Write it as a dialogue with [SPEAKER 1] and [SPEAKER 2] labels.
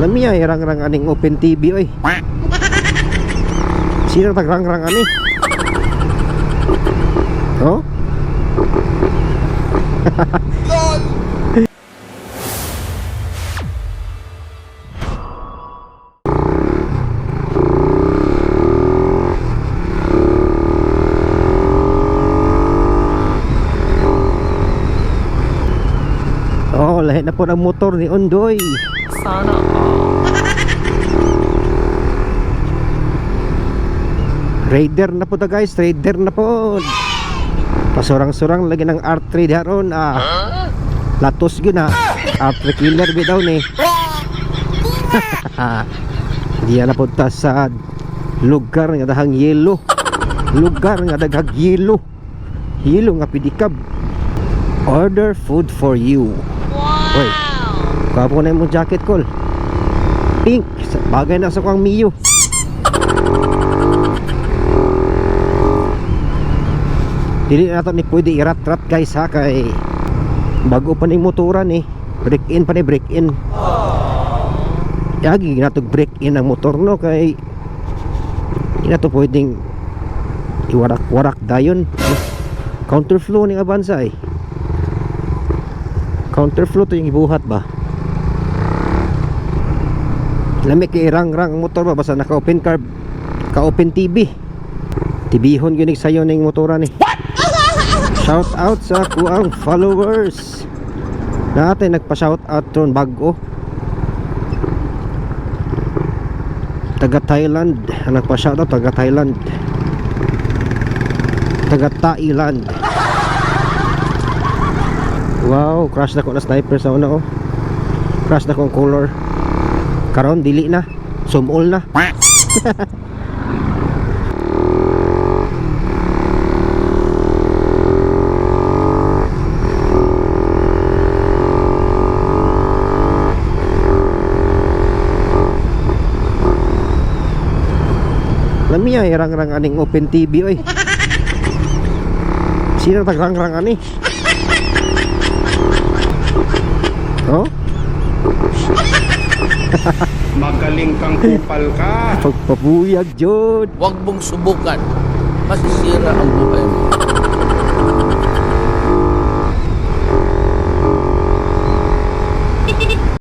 [SPEAKER 1] Lami ay rang-rang aning open TV oy. Sino tagrang-rang ani? Oh? Oh, lahi na po ng motor ni Ondoy.
[SPEAKER 2] Sana.
[SPEAKER 1] Raider na po ta guys, Raider na po. Pasurang-surang lagi ng R3 daron ah. Latos gyud na. R3 killer bi daw ni. Diya na punta sa lugar nga dahang yelo. Lugar nga daghang yelo. Yelo nga pidikab. Order food for you. Wow. Oy. Kapo na mo jacket call. Pink, bagay na sa kang Mio. Dili na to ni pwede irat-rat guys ha kay bago pa ni motoran eh. Break in pa ni break in. Yagi ginatog break in ang motor no kay hindi na to pwedeng iwarak-warak dayon. Counterflow ni Avanza eh. Counterflow to yung ibuhat ba? Lami kay rang-rang ang motor ba basta naka-open carb, ka-open TV. Tibihon gyud sayo ning motoran eh. Shout out sa kuang followers. Natin nagpa-shout out ron bago. Taga Thailand, ang nagpa-shout out taga Thailand. Taga Thailand. Wow, crash na ko na sniper sa una oh. Crash na ko ang color. Karon dili na. Sumol na. Lami ay rang-rang aning open TV oy. Sino tagrang-rang ani? Oh?
[SPEAKER 3] Magaling kang kupal ka.
[SPEAKER 1] Pagpabuyag.
[SPEAKER 2] Ah. Huwag mong subukan. Masisira ang buhay mo.